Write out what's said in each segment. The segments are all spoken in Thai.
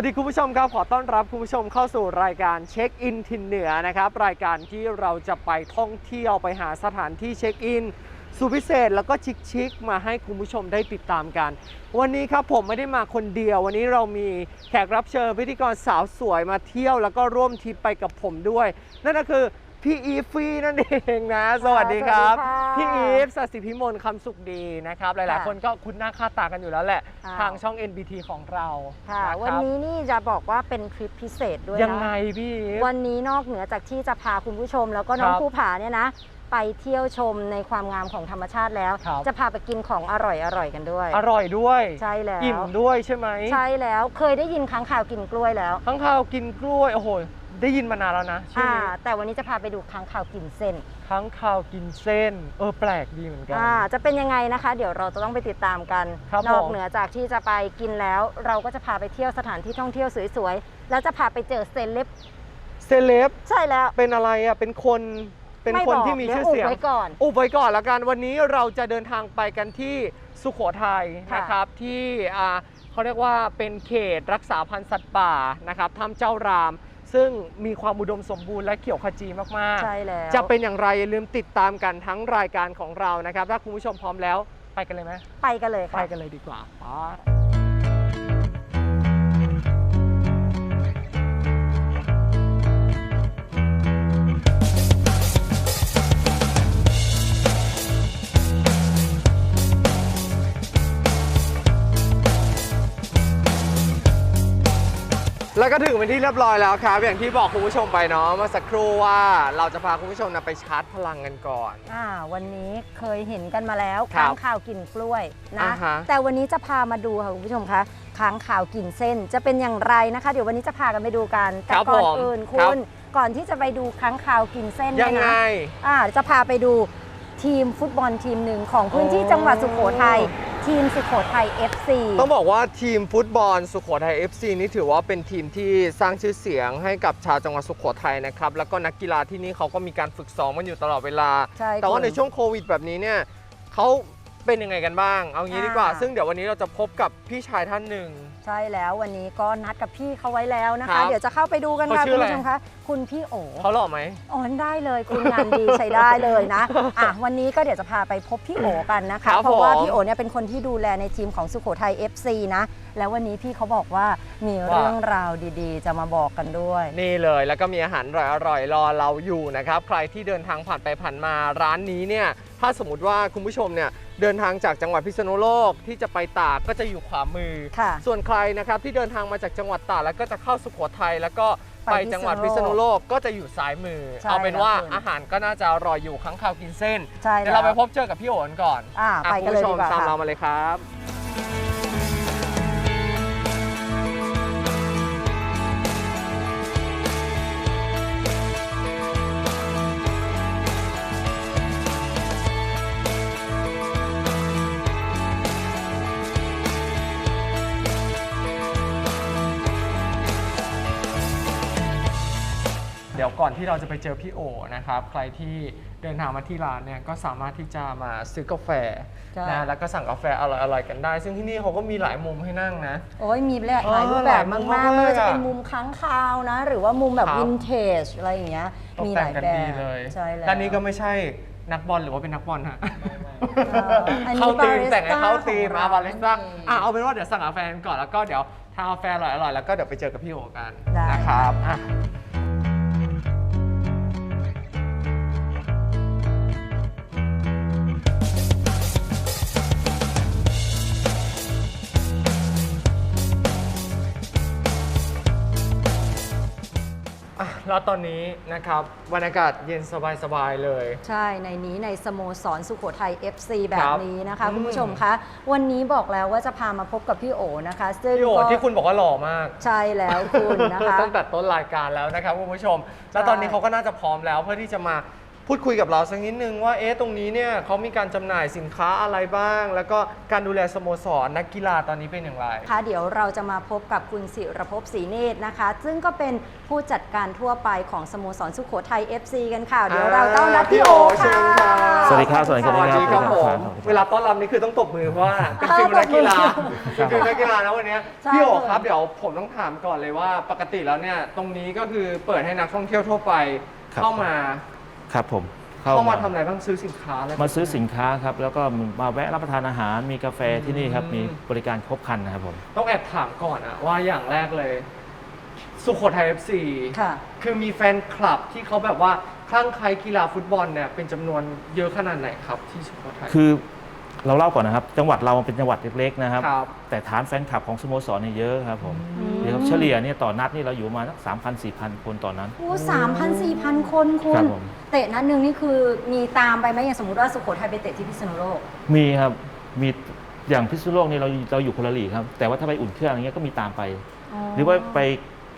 วัสดีคุณผู้ชมครับ ขอต้อนรับคุณผู้ชมเข้าสู่รายการเช็คอินทินเหนือนะครับ รายการที่เราจะไปท่องเที่ยวไปหาสถานที่เช็คอินสุดพิเศษแล้วก็ชิคๆมาให้คุณผู้ชมได้ติดตามกัน วันนี้ครับผมไม่ได้มาคนเดียว วันนี้เรามีแขกรับเชิญพิธีกรสาวสวยมาเที่ยว แล้วก็ร่วมทริปไปกับผมด้วย นั่นก็คือ พี่อีฟฟี่นั่นเองนะ สวัสดีครับ สวัสดีค่ะพี่อีฟสัสิพิมลคำสุขดีนะครับ หลายๆ ค่ะคนก็คุ้นหน้าค่าตากันอยู่แล้วแหละ ค่ะ ทางช่อง NBT ของเราค่ะะครับวันนี้นี่จะบอกว่าเป็นทริปพิเศษด้วยนะยังไงพี่อีฟ วันนี้นอกเหนือจากที่จะพาคุณผู้ชม แล้วก็น้องครับภูผาเนี่ยนะ ไปเที่ยวชมในความงามของธรรมชาติแล้ว ครับ จะพาไปกินของอร่อยอร่อยๆกันด้วย อร่อยด้วย ใช่แล้ว อิ่มด้วยใช่ไหมใช่แล้วเคยได้ยินค้างข่าวกินกล้วยแล้ว ข้างข้าวกินกล้วย โอ้โห ได้ยินมานานแล้วนะชื่ออ่า นี้แต่วันนี้จะพาไปดูค้างข่าวกินเส้นข้างข้าวกินเส้น เออแปลกดีเหมือนกัน อ่าจะเป็นยังไงนะคะ เดี๋ยวเราจะต้องไปติดตามกัน ครับนอกผม เหนือจากที่จะไปกินแล้ว เราก็จะพาไปเที่ยวสถานที่ท่องเที่ยวสวยๆ แล้วจะพาไปเจอเซเลบเซเลบใช่แล้วเป็นอะไรอะเป็นคนเป็นไม่คนบอกที่มีดี๋วชื่อเสียง บไว้ก่อน อุบไว้ก่อนละกันวันนี้เราจะเดินทางไปกันที่สุโขทัยค่ะ นะครับที่อ่าเขาเรียกว่าเป็นเขตรักษาพันธุ์สัตว์ป่านะครับถ้ำเจ้าราม ซึ่งมีความอุดมสมบูรณ์และเขียวขจีมากๆ ใช่แล้ว จะเป็นอย่างไรอย่าลืมติดตามกันทั้งรายการของเรานะครับ ถ้าคุณผู้ชมพร้อมแล้ว ไปกันเลยไหมไปกันเลยไปค่ะกันเลยดีกว่าไป แล้วก็ถึงเป็นที่เรียบร้อยแล้วครับ อย่างที่บอกคุณผู้ชมไปเนาะเมื่อสักครู่ว่าเราจะพาคุณผู้ชมนะไปชาร์จพลังกันก่อน อ่าวันนี้เคยเห็นกันมาแล้วครับค้างข่าวกินกล้วยนะ อ่าฮะ แต่วันนี้จะพามาดูค่ะคุณผู้ชมคะค้างข่าวกินเส้นจะเป็นอย่างไรนะคะ เดี๋ยววันนี้จะพากันไปดูกันแต่ครับก่อนผมอื่นครัคุบณ ก่อนที่จะไปดูค้างข่าวกินเส้นยังเนี่ยไง นะอ่าจะพาไปดู ทีมฟุตบอลทีมหนึ่งของพื้นที่โอ้จังหวัดสุโขทัยทีมสุโขทัย FC ต้องบอกว่าทีมฟุตบอลสุโขทัย FC นี่ถือว่าเป็นทีมที่สร้างชื่อเสียงให้กับชาวจังหวัดสุโขทัยนะครับ แล้วก็นักกีฬาที่นี่เขาก็มีการฝึกซ้อมกันอยู่ตลอดเวลา ใช่แต่ว่าคุณในช่วงโควิดแบบนี้เนี่ยเขาเป็นยังไงกันบ้าง เอางี้ดีกว่า อ่า ซึ่งเดี๋ยววันนี้เราจะพบกับพี่ชายท่านหนึ่ง ใช่แล้ววันนี้ก็นัดกับพี่เขาไว้แล้วนะครัคะ บเดี๋ยวจะเข้าไปดูกันค่ะเขาชื่คุอณอะไร ผู้ชมคะคุณพี่โอ เขาหล่อไหมอ๋อนได้เลยคุณงานดี ใช้ได้เลยนะอะวันนี้ก็เดี๋ยวจะพาไปพบพี่โอกันนะครัคะบเพราะว่าผมพี่โอเนี่ยเป็นคนที่ดูแลในทีมของสุโขทัย FC นะแล้ววันนี้พี่เขาบอกว่ามีเรื่องราวดีๆ จะมาบอกกันด้วย นี่เลยแล้วก็มีอาหารอร่อยๆรอเราอยู่นะครับ ใครที่เดินทางผ่านไปผ่านมาร้านนี้เนี่ยถ้าสมมติว่าคุณผู้ชมเนี่ยเดินทางจากจังหวัดพิษณุโลกที่จะไปตากก็จะอยู่ขวามือค่ะส่วนใครนะครับที่เดินทางมาจากจังหวัดตากแล้วก็จะเข้าสุโขทัยแล้วก็ไปไปจังหวัดพิพิษษณุณุโลโลกกก็จะอยู่ซ้ายมือใช่เอาเป็นว่าแล้วคุณอาหารก็น่าจะรออยู่ข้างข่าวกินเส้นใช่เดี๋ยวแล้เราวไปพบเจอกับพี่โอนก่อนอ่าอะไปคุกันณเลยผู้ชดีมกว่าตามเราค่ะมาเลยครับ ที่เราจะไปเจอพี่โอนะครับ ใครที่เดินทางมาที่ร้านเนี่ยก็สามารถที่จะมาซื้อกาแฟใช่นะแล้วก็สั่งกาแฟอร่อยๆกันได้ ซึ่งที่นี่เขาก็มีหลายมุมให้นั่งนะ โอ้ยมีหลายเออหลายรูปแบบหลายมุมมากๆมากๆไม่ว่าจะเป็นอะมุมค้างคาวนะ หรือว่ามุมแบบครับ วินเทจอะไรอย่างเงี้ยตกมีหแต่ลางยกันแบดีบเลยใช่แล้ว ด้านนี้ก็ไม่ใช่นักบอลหรือว่าเป็นนักบอลฮะเอออันนี้เข้าทีมบาริสต้าแต่งให้เข้าทีมของมาเราบาริสต้านั่นเองอะเอาเป็นว่าเดี๋ยวสั่งกาแฟกันก่อนแล้วก็เดี๋ยวทานกาแฟอร่อยๆแล้วก็เดี๋ยวไปเจอกับพี่โอกันได้ นะครับอะ แล้วตอนนี้นะครับบรรยากาศเย็นสบายๆเลย ใช่ในนี้ในสโมสรสุโขทัย FC แบครับบนี้นะคะอืมคุณผู้ชมคะวันนี้บอกแล้วว่าจะพามาพบกับพี่โอนะคะ ซึ่งพี่โอก็ที่คุณบอกว่าหล่อมาก ใช่แล้วคุณนะคะตั้งแต่ต้นรายการแล้วนะครับคุณผู้ชม แล้วใช่ตอนนี้เขาก็น่าจะพร้อมแล้วเพื่อที่จะมา พูดคุยกับเราสักนิดนึงว่าเอ๊ะตรงนี้เนี่ยเขามีการจำหน่ายสินค้าอะไรบ้าง แล้วก็การดูแลสโมสรนักกีฬาตอนนี้เป็นอย่างไร ค่ะเดี๋ยวเราจะมาพบกับคุณศิรภพศรีเนตรนะคะ ซึ่งก็เป็นผู้จัดการทั่วไปของสโมสรสุโขทัย FC กันค่ะ เดี๋ยวเราต้อนรับพี่โอเชิค่ะ ญครับสวัสดีครับสวัสดีสวัสดีครับสวัสดีผครัมบเวลาต้อนรับนี่คือต้องตบมือเพราะว่าเป็นฟิลนักกีฬาครัเป็นบฟิลนักกีฬานะวันนี้ใช่ พี่โอเลยครับเดี๋ยวผมต้องถามก่อนเลยว่าปกติแล้วเนี่ยตรงนี้ก็คือเปิดให้นักท่องเที่ยวทั่วไปครับเข้ามา ครับผมเข้ามาทำอะไรบ้างซื้อสินค้าอะไร มาซื้อสินค้าครับ แล้วก็มาแวะรับประทานอาหารมีกาแฟที่นี่ครับ อืม มีบริการครบครันนะครับผม ต้องแอบถามก่อนอะว่าอย่างแรกเลย สุโขทัย FC ค่ะ คือมีแฟนคลับที่เขาแบบว่าคลั่งไคล้กีฬาฟุตบอลเนี่ยเป็นจำนวนเยอะขนาดไหนครับที่สุโขทัย คือ เราเล่าก่อนนะครับ จังหวัดเรามันเป็นจังหวัดเล็กๆนะครับ ครับ แต่ฐานแฟนคลับของสโมสรเนี่ยเยอะครับผมอืมเดี๋ยวครับเฉลี่ยเนี่ยต่อนัดนี่เราอยู่ประมาณสักสามพันสี่พันคนต่อนัดโอ้สามพันสี่พันคนคุครัณ บผม เตะนัดหนึ่งนี่คือมีตามไปไหมอย่างสมมติว่าสุโขทัยไปเตะที่พิษณุโลก มีครับ มีอย่างพิษณุโลกนี่เราเราอยู่คนละลีกครับ แต่ว่าถ้าไปอุ่นเครื่องอะไรเงี้ยก็มีตามไป หรือว่าไป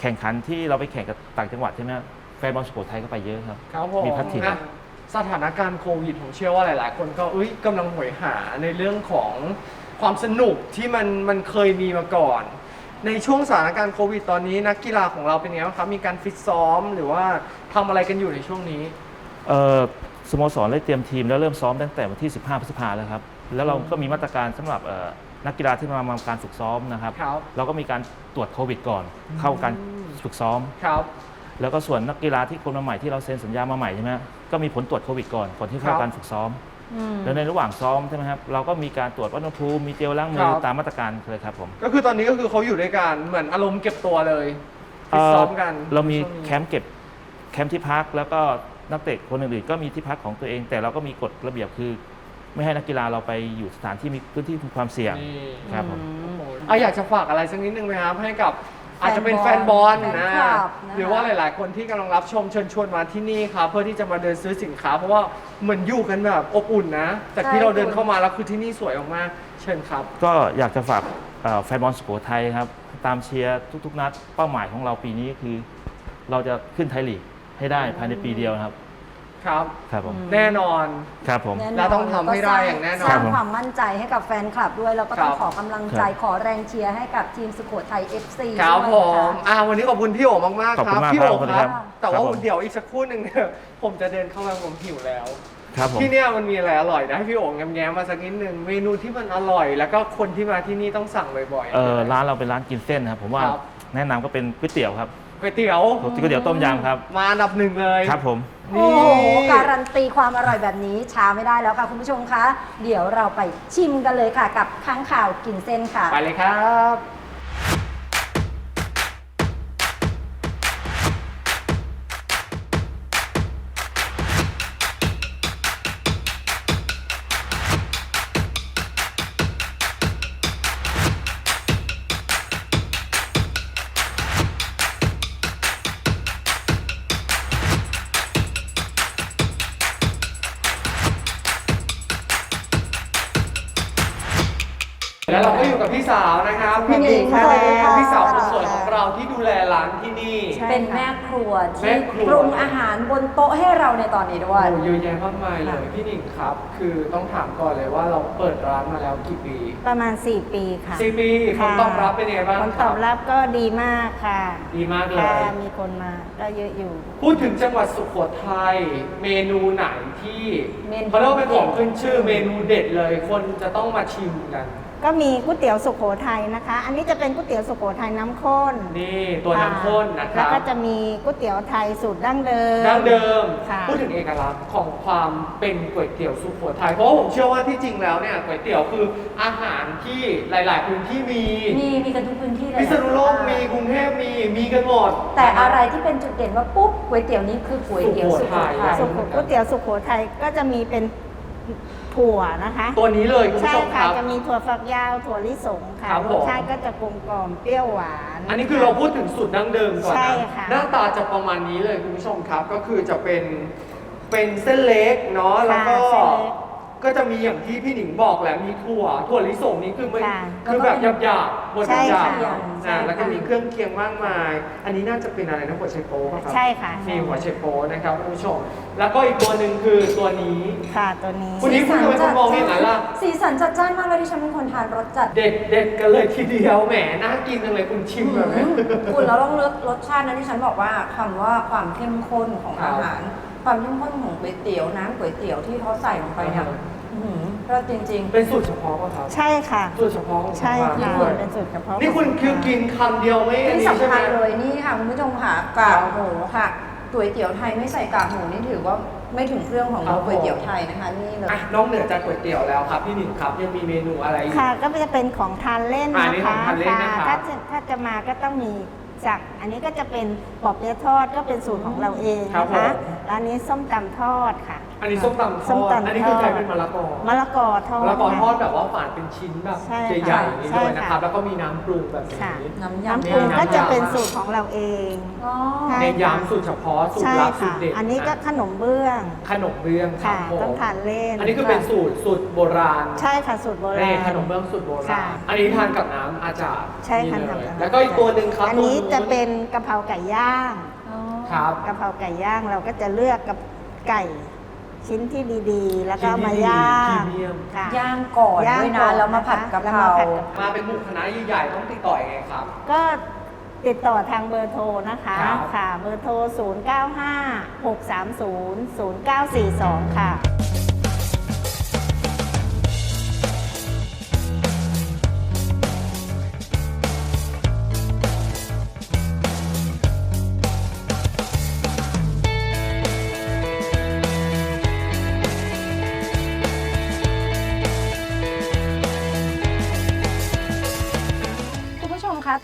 แข่งขันที่เราไปแข่งกับต่างจังหวัดใช่ไหมครับแฟนบอลสุโขทัยก็ไปเยอะครับ ครับผมมีพัฒน์ถิ่น อะ สถานการณ์โควิดผมเชื่อว่าหลาย ๆ คนก็เอ้ยกำลังหวยหาในเรื่องของความสนุกที่มันมันเคยมีมาก่อน ในช่วงสถานการณ์โควิดตอนนี้นักกีฬาของเราเป็นไงบ้างครับมีการฟิตซ้อมหรือว่าทำอะไรกันอยู่ในช่วงนี้ เอ่อสโมสรได้เตรียมทีมแล้วเริ่มซ้อมตั้งแต่วันที่ 15 พฤษภาแล้วครับ แล้วเราก็มีมาตรการสำหรับเอ่อนักกีฬาที่มามาการฝึกซ้อมนะครับ ครับ เราก็มีการตรวจโควิดก่อน เข้าการฝึกซ้อม ครับ แล้วก็ส่วนนักกีฬาที่คนมาใหม่ที่เราเซ็นสัญญามาใหม่ใช่ไหม ก็มีผลตรวจโควิดก่อนก่อนที่เข้าครับการฝึกซ้อม อืม แล้วในระหว่างซ้อมใช่ไหมครับเราก็มีการตรวจวัดอุณหภูมิมีเจลล้างมืคอรับ ตามมาตรการเลยครับผม ก็คือตอนนี้ก็คือเขาอยู่ด้วยกันเหมือนอารมณ์เก็บตัวเลยฟิตซ้อมกันเอ่อเรามีช่วงนี้ แคมป์เก็บแคมป์ที่พักแล้วก็นักเตะคนอื่นๆก็มีที่พักของตัวเอง แต่เราก็มีกฎระเบียบคือ ไม่ให้นักกีฬาเราไปอยู่สถานที่มีพื้นที่มีความเสี่ยงนี่ ครับผมอะอยากจะฝากอะไรสักนิดนึงไหมครับให้กับ อาจจะเป็นแฟนบอลแฟนนะคลับนะคะ หรือว่าหลาย ๆ คนที่กำลังรับชมเชิญชวนมาที่นี่ครับเพื่อที่จะมาเดินซื้อสินค้า เพราะว่าเหมือนอยู่กันแบบอบอุ่นนะจากที่เราเดินเข้ามาแล้วคือที่นี่สวยมากๆเชิญครับ ก็อยากจะฝากเอ่อแฟนบอลสุโขทัยครับ ตามเชียร์ทุกๆ นัดเป้าหมายของเราปีนี้คือ เราจะขึ้นไทยลีกให้ได้ภายในปีเดียวนะครับ ครับ ครับผมแน่นอน ครับผม แน่นนเราต้องทำให้ได้อย่างแน่นอนสร้างครับผมความมั่นใจให้กับแฟนคลับด้วย แล้วก็ต้องครับ ขอกำลังใจครับขอแรงเชียร์ให้กับทีมสุโขทัย FC ครับด้วยผนะมคะ อ่าวันนี้ขอบคุณพี่โอมากๆขอบคคุรับณมากพี่ครัโอบขอบคุณคครัรับบแต่ว่าครับผม เดี๋ยวอีกสักครู่หนึ่งเนี่ยผมจะเดินเข้าไปผมหิวแล้ว ครับผม ที่เนี่ยมันมีอะไรอร่อยนะให้พี่โอ๋งแง้มๆมาสักนิดหนึ่งเมนูที่มันอร่อย แล้วก็คนที่มาที่นี่ต้องสั่งบ่อยๆ เออร้านเราเป็นร้านกินเส้นนะครับ ผมว่าครับ แนะนำก็เป็นก๋วยเตี๋ยวครับ ก๋วยเตี๋ยวก๋วยเตี๋ยวต้มยำครับ มาอันดับหนึ่งเลย ครับผม โอ้โหการันตีความอร่อยแบบนี้ช้าไม่ได้แล้วค่ะคุณผู้ชมคะ เดี๋ยวเราไปชิมกันเลยค่ะ กับข้างข่าวกินเส้นค่ะ ไปเลยครับ สาวนะครับพี่หนิงพี่สวัสดีค่ะพี่สาวคนสวยของเราที่ดูแล ร้านที่นี่เป็นแม่ครัวแม่ที่ครัว ปรุงอาหารบนโต๊ะให้เราในตอนนี้ด้วย โอ้เยอะแยะมากมายเลยพี่หนิงครับ คือต้องถามก่อนเลยว่าเราเปิดร้านมาแล้วกี่ปีประมาณ 4 ปีค่ะสี่ปีผลค่ะตอบรับเป็นยังไงบ้างผลตอบรับก็ดีมากค่ะดีมากเลค่ะยมีคนมาก็เยอะอยู่ พูดถึงจังหวัดสุโขทัยเมนูไหนที่เมนู เขาเรียกว่าเป็นของขึ้นชื่อเมนูเด็ดเลย คนจะต้องมาชิมกัน ก็มีก๋วยเตี๋ยวสุโขทัยนะคะ อันนี้จะเป็นก๋วยเตี๋ยวสุโขทัยน้ำข้น นี่ตัวน้ำข้นนะคแล้วรับก็จะมีก๋วยเตี๋ยวไทยสูตรดั้งเดิม ดั้งเดิมค่ะพูดถึงเอกลักษณ์ของความเป็นก๋วยเตี๋ยวสุโขทัยเพราะว่าผมเชื่อว่าที่จริงแล้วเนี่ยก๋วยเตี๋ยวคืออาหารที่หลาย ๆ พื้นที่มีมีมีกันทุกพื้นที่เลยพิษณุโลกมีกรุงเทพมีมีกันหมด แต่อะไรที่เป็นจุดเด่นว่าปุ๊บก๋วยเตี๋ยวนี้คือก๋วยเตี๋ยวสุโขทัย สุสุโขก๋วยเตี๋ยวสุโขทัยก็จะมีเป็น ถั่วนะคะตัวนี้เลยคุณผู้ใช่ชมคค่ะรับ จะมีถั่วฝักยาวถั่วลิสงค่ะครับรผมสชาติก็จะกลมกล่อมเปรี้ยวหวาน อันนี้คือเราพูดถึงสูตรดั้งเดิมก่อนใช่นะค่ะ หน้าตาจะประมาณนี้เลยคุณผู้ชมครับ ก็คือจะเป็นเป็นเส้นเล็กเนาะแล้วก็ค่ะเส้นเล็ก ก็จะมีอย่างที่พี่หนิงบอกแหละมีถั่วถั่วลิสงนี่คือไม่ค่ะคือแบบหยาบหยาบๆบดใช่หยาค่ะบๆใช่นะแล้วก็ค่ะมีเครื่องเคียงมากมาย อันนี้น่าจะเป็นอะไรนะหัวไชโป๊ป่ะครับใช่ค่ะนี่หัวไชโป๊นะครับคุณผู้ชม แล้วก็อีกตัวหนึ่งคือตัวนี้ ค่ะตัวนี้ คุณนี่คุณทำไมคุณมองอย่างนั้นล่ะ สีสันจัดจ้านมากเลยที่ฉันเป็นคนทานรสจัดเด็ดเด็ดกันเลยทีเดียวแหมน่ากินจังเลยคุณชิมแบบนี้ คุณแล้วต้องเลือกรสชาตินะที่ฉันบอกว่าคำว่าความเข้มข้นของครับ อาหาร ความเข้มข้นของก๋วยเตี๋ยวน้ำก๋วยเตี๋ยวที่เขาใส่ลงไปเนี่ยอ่าฮะอื้อหือรสจริง เป็นสูตรเฉพาะป่ะครับ ใช่ค่ะ สูตรเฉพาะของใช่ทางค่ะร้านด้วยเป็นสูตรเฉพาะนี่คุณคือกินคำเดียวไม่ๆ อันที่นี้ใช่สำไหมคัญเลยนี่ค่ะคุณผู้ชมค่ะกากหมูค่ะก๋วยเตี๋ยวไทยไม่ใส่กากหมูนี่ถือว่าไม่ถึงเครื่องของครับก๋วยเตี๋ยวไทยนะคะ นี่เลย อะนอกเหนือจากก๋วยเตี๋ยวแล้วครับพี่หนิงครับยังมีเมนูอะไรอีก ค่ะก็จะเป็นของทานเล่นอ่านี่นะของคะทานเล่นนะครับถ้าจะถ้าจะมาก็ต้องมี จากอันนี้ก็จะเป็นปอบเปี๊ยะทอดก็เป็นสูตรของเราเองครับนะคะผม ร้านนี้ส้มตำทอดค่ะ อันนี้ส้มตำทส้มอด ตำอันนี้คือทอด กลายเป็นมะละกอมะละกอทอดมะละกอทอดค่ะแบบว่าฝานเป็นชิ้นแบบใช่ค่ะใหญ่ๆอย่างนี้ด้วยนะครับ ใช่ค่ะ แล้วก็มีน้ำปรุงแบบค่ะนี้น้ำยำน้ำปรุงมีน้ำก็จะยำเป็นสูตรของเราเอง อ๋อ ใช่ ในยำสูตรเฉพาะสูตรใช่ลับสูตค่ะรเด็ดอันนี้ก็ขนมเบื้องขนมเบื้องครัค่ะบผมต้องทานเล่นอันนี้คือเป็นสูตรสูตรโบราณใช่ค่ะสูตรโบรานี่ณ ขนมเบื้องสูตรโบราค่ะณ อันนี้ทานกับน้ำอาจารย์ใช่ค่ะนี่เลยทำกับน้ำ แล้วก็อีกตัวหนึ่งครับอันนี้ตัวจะเป็นกะเพราไก่ย่างอ๋อครับ กะเพราไก่ย่างเราก็จะเลือกกับไก่ ชิ้นที่ดีๆ แล้วก็เอามาชิ้นที่ดีย่างพรีเมียม ค่ะ ย่างก่อนย่างด้วยก่นะอนแล้วมาผัดกะเพแล้วรามาผัดกะเพรามาเป็นหมู่คณะใหญ่ๆต้องติดต่อยังไงครับ ก็ติดต่อทางเบอร์โทรนะคะ ครับ ค่ะ เบอร์โทร 095 630 0942 ค่ะ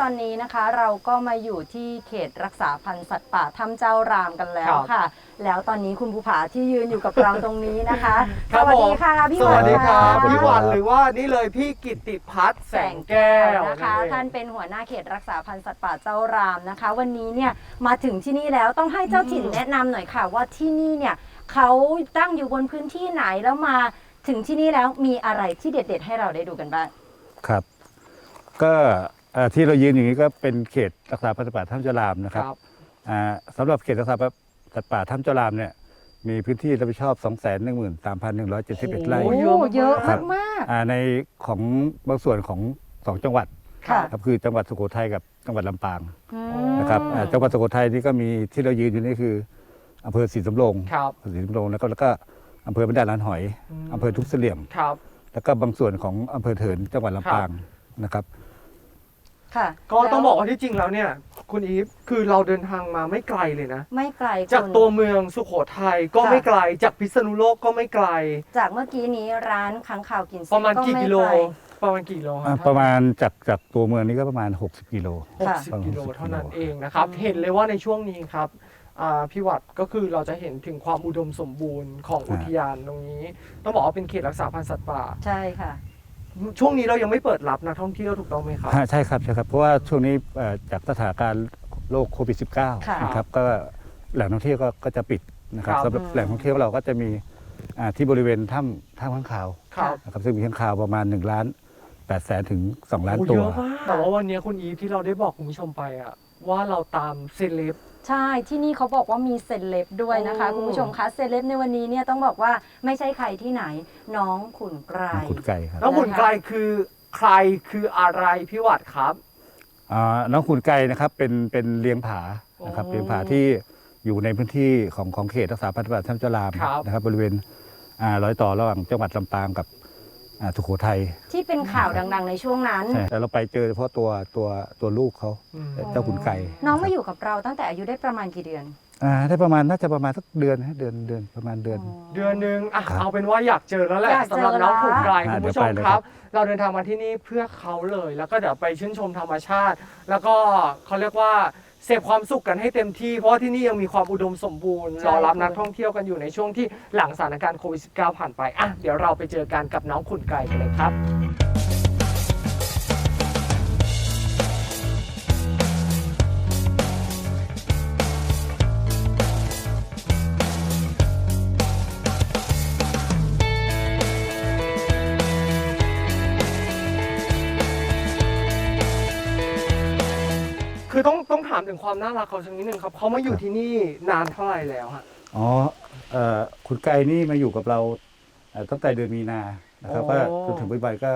ตอนนี้นะคะเราก็มาอยู่ที่เขตรักษาพันธุ์สัตว์ป่าถ้ำเจ้ารามกันแล้วครับค่ะ แล้วตอนนี้คุณภูผาที่ยืนอยู่กับเราตรงนี้นะคะคสรับวัสดีผมค่ะพี่สวัสดีครับะพี่วันหรือว่านี่เลยพี่กิตติพัฒน์แสงแก้วนะคะเอง ท่านเป็นหัวหน้าเขตรักษาพันธุ์สัตว์ป่าเจ้ารามนะคะ วันนี้เนี่ยมาถึงที่นี่แล้วต้องให้เจ้าถิ่นแนะนำหน่อยค่ะ ว่าที่นี่เนี่ยเขาตั้งอยู่บนพื้นที่ไหนแล้วมาถึงที่นี่แล้วมีอะไรที่เด็ด ๆ ให้เราได้ดูกันบ้าง ครับ ก็เอ่อที่เรายืนอย่างนี้ก็เป็นเขตรักษาพันธุ์สัตว์ป่าถ้ำจรามนะครับอ่าสำหรับเขตรักษาพันธุ์สัตว์ป่าถ้ำจรามเนี่ยมีพื้นที่รับผิดชอบ 2 1 3 1 7 1 ไร่โอ้โอ้เยอะมากเยอะครับมากอ่าในของบางส่วนของ2จังหวัดๆค่ะครับคือจังหวัดสุโขทัยกับจังหวัดลำปางอืมนะครับอ่าจังหวัดสุโขทัยนี่ก็มีที่เรายืนอยู่นี่คืออำเภอศรีสำโรงครับศรีสำโรงแล้วก็แล้วก็อำเภอบันดาลานหอยอืมอำเภอทุกเสลี่ยมครับ แล้วก็บางส่วนของอำเภอเถินจังหวัดลำปางนะครับ ค่ะก็ต้องบอกว่าที่จริงแล้วเนี่ยคุณอีฟคือเราเดินทางมาไม่ไกลเลยนะ ไม่ไกลจากคุณ ตัวเมืองสุโขทัยก็ค่ะ ไม่ไกลจากพิษณุโลกก็ไม่ไกล จากเมื่อกี้นี้ร้านค้างข่าวกินเส้นประมาณกี่ไกิโล ไประมาณกี่โลคอ่ารับประมาณจากจากตัวเมืองนี้ก็ประมาณ 60 กิโล หกค่ะสิบกิโลเท่านั้นเองนะครับเห็นเลยว่าในช่วงนี้ครับอ่าพี่วัดก็คือเราจะเห็นถึงความอุดมสมบูรณ์ของอุทยานตรงนี้ ต้องบอกว่าเป็นเขตรักษาพันธุ์สัตว์ป่า ใช่ค่ะ ช่วงนี้เรายังไม่เปิดรับนักท่องเที่ยวถูกต้องไหมครับ ฮะใช่ครับใช่ครับ เพราะว่าช่วงนี้เอ่อจากสถานการณ์โรคโควิดค่ะ -19 นะครับก็แหล่งท่องเที่ยวก็ก็จะปิดนะครับครับ สำหรับอืม แหล่งท่องเที่ยวเราก็จะมีอ่าที่บริเวณถ้ำถ้ำข้างคาวครับ นะครับซึ่งมีข้างคาวประมาณ1ล้าน8แสนถึง 2 ล้านโอ้ตัเยวอะมากแต่ว่าวันนี้คุณอีฟที่เราได้บอกคุณผู้ชมไปอะว่าเราตามเซเลบ ใช่ที่นี่เขาบอกว่ามีเซเลบด้วยนะคะ โอ้ คุณผู้ชมคะเซเลบในวันนี้เนี่ยต้องบอกว่าไม่ใช่ใครที่ไหนน้องขุนไกร ขุนไก่ครับแล้วหุ่นไกลคือใครคืออะไรพี่วัดครับ อ่าน้องขุนไก่นะครับเป็นเป็นเลี้ยงผานะครับโอ้เลี้ยงผาที่อยู่ในพื้นที่ของของเขตรักษาพันธุ์สัตว์ป่าถ้ำจรามครับ นะครับบริเวณอ่ารอยต่อระหว่างจังหวัดลำปางกับอ่า สุโขทัยที่เป็นข่าวดังๆในช่วงนั้นใช่แต่เราไปเจอเฉพาะตัวตัวตัวลูกเขาอืมเจ้าขุนไก่น้องมาอยู่กับเราตั้งแต่อายุได้ประมาณกี่เดือนอ่าได้ประมาณน่าจะประมาณสักเดือนนะเดือนเดือนประมาณเดือน เดือนหนึ่งอะครับเอาเป็นว่าอยากเจอแล้วแหละอยากเจอสำหรับน้องขุนไกลอะคุณผู้ชเดี๋มยวไปเลยคครัรับบเราเดินทางมาที่นี่เพื่อเขาเลย แล้วก็เดี๋ยวไปชื่นชมธรรมชาติ แล้วก็เขาเรียกว่า เสพความสุขกันให้เต็มที่ เพราะว่าที่นี่ยังมีความอุดมสมบูรณ์ใช่รอรับนักท่องเที่ยวกันอยู่ในช่วงที่หลังสถานการณ์โควิด -19 ผ่านไปอะเดี๋ยวเราไปเจอกันกับน้องขุนไก่กันเลยครับ ถามถึงความน่ารักเขาสักนิดนึงครับเขามาอยู่ที่นี่นานเท่าไหร่แล้วฮะ อ๋อเอ่อคุณไก่นี่มาอยู่กับเราเอ่อตั้งแต่เดือนมีนานะครับโอ้ก็จนถึงปัจจุบันก็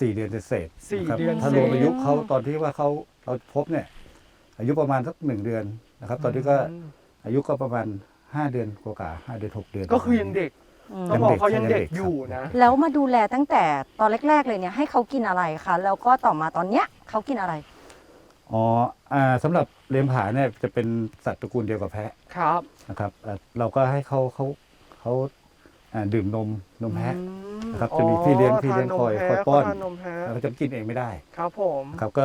สี่เดือนเศษๆสี่นะครับเดือนถ้าเศษรวมอายุเขาตอนที่ว่าเขาเราพบเนี่ย อายุประมาณสักหนึ่งเดือนนะครับ ตอนนี้ก็มอายุก็ประมาณห้าเดือนกว่าๆห้าเดือนหกเดือน ก็คือยังเด็กอืมต้องบอกเขายัยังงเด็เด็กกอยู่นะ แล้วมาดูแลตั้งแต่ตอนแรก ๆ เลยเนี่ยให้เขากินอะไรคะแล้วก็ต่อมาตอนเนี้ยเขากินอะไร อ๋ออ่าสำหรับเลี้ยงผาเนี่ยจะเป็นสัตว์ตระกูลเดียวกับแพะครับนะครับเอ่อเราก็ให้เขาเขาเขาอ่าดื่มนมนมแพะ นะครับจะมีพี่เลี้ยงพี่เลี้ยงคอยคอยป้อน ทานนมแพะแล้วก็จะกินเองไม่ได้ครับผม ครับก็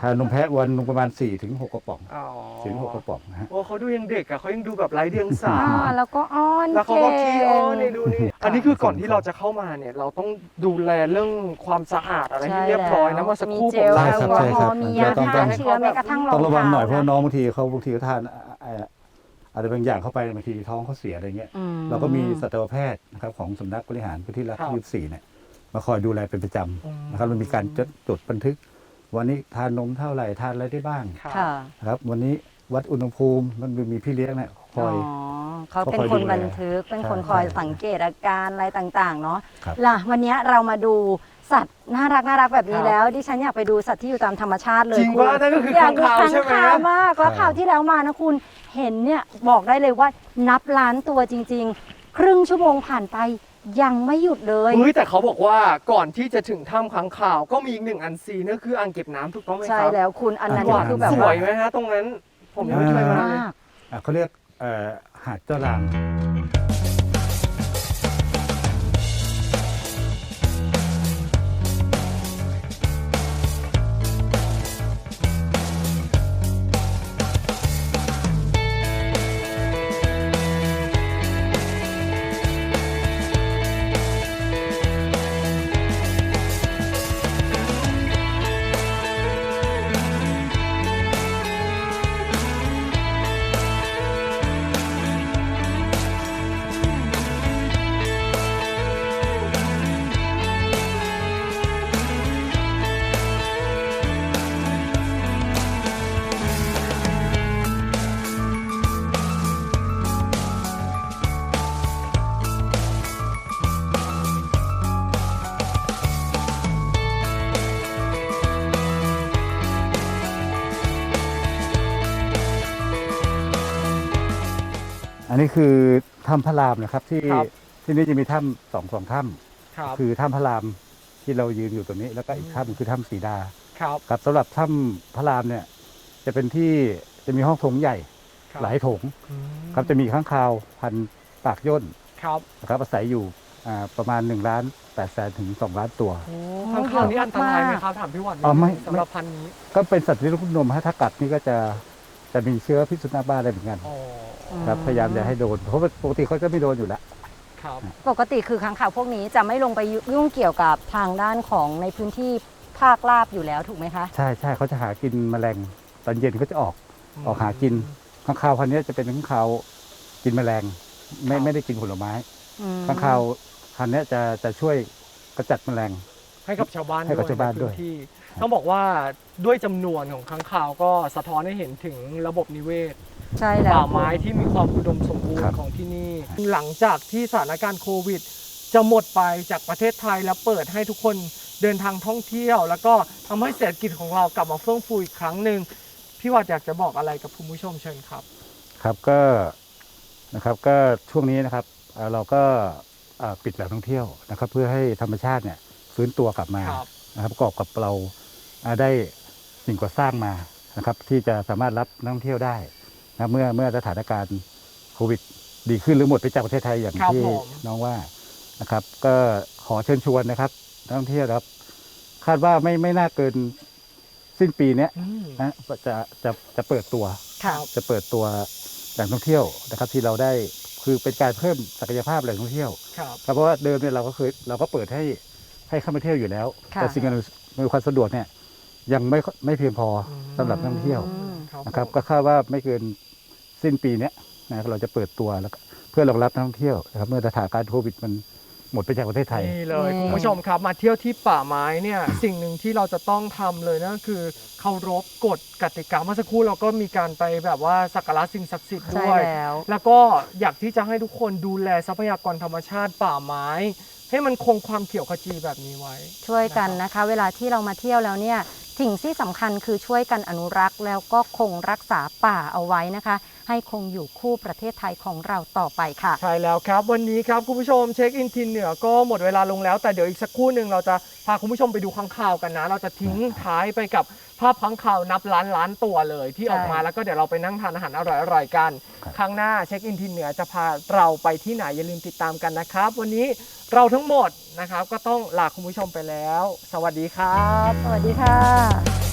ทานนมแพะวันหนึงประมาณ4ี่ถึงหกกระป๋องอ๋อสี่ถึงหกกระป๋องนะฮะ โอ้เขาดูยังเด็กอะเขายังดูแบบไร้เดียงสา อ่าแล้วก็อ้อนแล้วเขาก็ขี้อ้อนนี่เก่งดูนี่ อันนี้คือก่อนที่เราจะเข้ามาเนี่ย เราต้องดูแลเรื่องความสะอาดอะไรให้ใช่เรียบร้อยนะแล้วเมื่อสักครู่มีเจผมลใช่ได้ครับแอลกอใช่ฮครัอบล์มียาต้องฆ่าต้องเชื้อแม้กระทั่งรองต้องระวังหน่อยเพเท้าราะนะน้องบางทีเขาบางทีเขาทานเอ่ออะไรบางอย่างเข้าไปบางทีท้องเขาเสียอะไรเงี้ยอืม เราก็มีสัตวแพทย์นะครับของสำนักบริหารพื้นที่รัฐที่ยี่สี่เนี่ยมาคอยดูแลเป็นประจำนะครับมันมีการจดจดบันทึก วันนี้ทานนมเท่าไหร่ทานอะไรได้บ้างครับค่ะนะครับ วันนี้วัดอุณหภูมิมันมีพี่เลี้ยงเนี่ยคอย เขาเป็นเขาคอยคนดูแลบันทึก เป็นคนใช่คอยใช่สังเกตอาการอะไรต่าง ๆ เนาะครับ ล่ะวันนี้เรามาดูสัตว์น่ารักน่ารักแบบนี้ครับแล้ว ดิฉันอยากไปดูสัตว์ที่อยู่ตามธรรมชาติเลยจริงคุณว่านั่นก็คืออยากดูค้างคาวค้างใช่ไหม คาวมากแล้วใช่ข่าวที่แล้วมานะคุณเห็นเนี่ยบอกได้เลยว่านับล้านตัวจริง ๆ ครึ่งชั่วโมงผ่านไป ยังไม่หยุดเลยเฮ้ยแต่เขาบอกว่าก่อนที่จะถึงถ้ำค้างคาว ก็มีอีกหนึ่งอันซีนนั่นคืออ่างเก็บน้ำถูกต้องไหมคใช่รับแล้วคุณอันนั้นหวาเนี่ยคือแบบสวว่ายไหมฮะตรงนั้น ผมยังไม่เคยมาเลย มาก อะเขาเรียกเอ่อหาดเจ้าราม นนี้คือถ้ำพระรามนะครับ ที่ครับ ที่นี่จะมีถ้ำสองสองถ้ครับำคือถ้ำพระรามที่เรายืนอยู่ตรงนี้ แล้วก็อีกถ้ำคือถ้ำสีดา ครับครับสำหรับถ้ำพระรามเนี่ยจะเป็นที่จะมีห้องโถงใหญ่ครับหลายโถงอืมครับจะมีข้างคาวพันปากย่นครับนะครับอาศัยอยู่อ่าประมาณ1ล้าน8แสนถึง2ล้านตัว โอ้ข้างคาวนี่อันตรายไหมครับถามพี่หวันอ๋อไม่สำหรับพันธุ์นี้ก็เป็นสัตว์เลี้ยงลูกนมฮะถ้ากัดนี่ก็จะจะมีเชื้อพิษสุนัขบ้าอะไรเหมือนกัน อ๋อ ครับพยายามจะให้โดนเพราะว่าปกติเขาจะไม่โดนอยู่แล้วครับปกติคือค้างคาวพวกนี้จะไม่ลงไปยุ่งเกี่ยวกับทางด้านของในพื้นที่ภาคราบอยู่แล้วถูกไหมคะ ใช่ใช่เขาจะหากินแมลงตอนเย็นเขาจะออกออกหากินข้างคาวพันธุ์นี้จะเป็นข้างคาวกินแมลง ไม่ไม่ได้กินผลไม้อืมข้างคาวพันธุ์นี้จะจะช่วยกระจัดแมลง ให้กับชาวบ้านให้กับชาวบ้านด้วยใพื้ที่ต้องบอกว่าด้วยจำนวนของค้างคาวก็สะท้อนให้เห็นถึงระบบนิเวศ ใช่แล้วป่าไม้ที่มีความอุดมสมบูรครัณ์บของที่นี่ หลังจากที่สถานการณ์โควิด จะหมดไปจากประเทศไทยแล้วเปิดให้ทุกคนเดินทางท่องเที่ยว แล้วก็ทำให้เศรษฐกิจของเรากลับมาเฟื่องฟูอีกครั้งหนึ่งพี่วัดอยากจะบอกอะไรกับคุณผู้ชมเชิญครับ ครับก็นะครับก็ช่วงนี้นะครับเอ่อเราก็เอ่อปิดแหล่งท่องเที่ยวนะครับ เพื่อให้ธรรมชาติเนี่ยฟื้นตัวกลับมาครับ นะครับประกอบกับเราอ่าได้สิ่งก่อสร้างมานะครับ ที่จะสามารถรับนักท่องเที่ยวได้ นะเมื่อเมื่อสถานการณ์โควิด ดีขึ้นหรือหมดไปจากประเทศไทยอย่างครับที่ผม น้องว่านะครับ ก็ขอเชิญชวนนะครับนักท่องเที่ยวนะครับ คาดว่าไม่ไม่น่าเกินสิ้นปีเนี้ยอืมนะก็จะจะจะเปิดตัวค่ะจะเปิดตัวแหล่งท่องเที่ยวนะครับ ที่เราได้คือเป็นการเพิ่มศักยภาพแหล่งท่องเที่ยว ครับ ครับเพราะว่าเดิมเนี่ยเราก็เคยเราก็เปิดให้ให้เข้ามาเที่ยวอยู่แล้ว ค่ะ แต่สิ่งอำนวยความสะดวกเนี่ยยังไม่ไม่เพียงพออมสำหรับนักท่องเที่ยวอืม นะครับผมก็คาดว่าไม่เกิน สิ้นปีเนี้ยนะเราจะเปิดตัวแล้วก็เพื่อรองรับนักท่องเที่ยวนะครับเมื่อสถานการณ์โควิดมันหมดไปจากประเทศไทย นี่เลยนี่คุณผู้ชมครับมาเที่ยวที่ป่าไม้เนี่ยสิ่งหนึ่งที่เราจะต้องทำเลยนั่นก็คือเคารพกฎกติกาเมื่อสักครู่เราก็มีการไปแบบว่าสักการะสิ่งศักดิ์สิทธิ์ใช่ด้วยแล้วแล้วก็อยากที่จะให้ทุกคนดูแลทรัพยากรธรรมชาติป่าไม้ ให้มันคงความเขียวขจีแบบนี้ไว้ ช่วยกันนะคะ เวลาที่เรามาเที่ยวแล้วเนี่ย สิ่งที่สำคัญคือช่วยกันอนุรักษ์ แล้วก็คงรักษาป่าเอาไว้นะคะ ให้คงอยู่คู่ประเทศไทยของเราต่อไปค่ะ ใช่แล้วครับวันนี้ครับคุณผู้ชมเช็คอินทินเหนือก็หมดเวลาลงแล้ว แต่เดี๋ยวอีกสักครู่หนึ่งเราจะพาคุณผู้ชมไปดูค้างคาวกันนะ เราจะทิ้งท้ายไปกับภาพค้างคาวนับล้านล้านตัวเลย ที่ออกมาใช่แล้วก็เดี๋ยวเราไปนั่งทานอาหารอร่อยๆกันครับครั้งหน้าเช็คอินทินเหนือจะพาเราไปที่ไหนอย่าลืมติดตามกันนะครับ วันนี้ เราทั้งหมดนะครับ ก็ต้องลาคุณผู้ชมไปแล้ว สวัสดีครับ สวัสดีค่ะ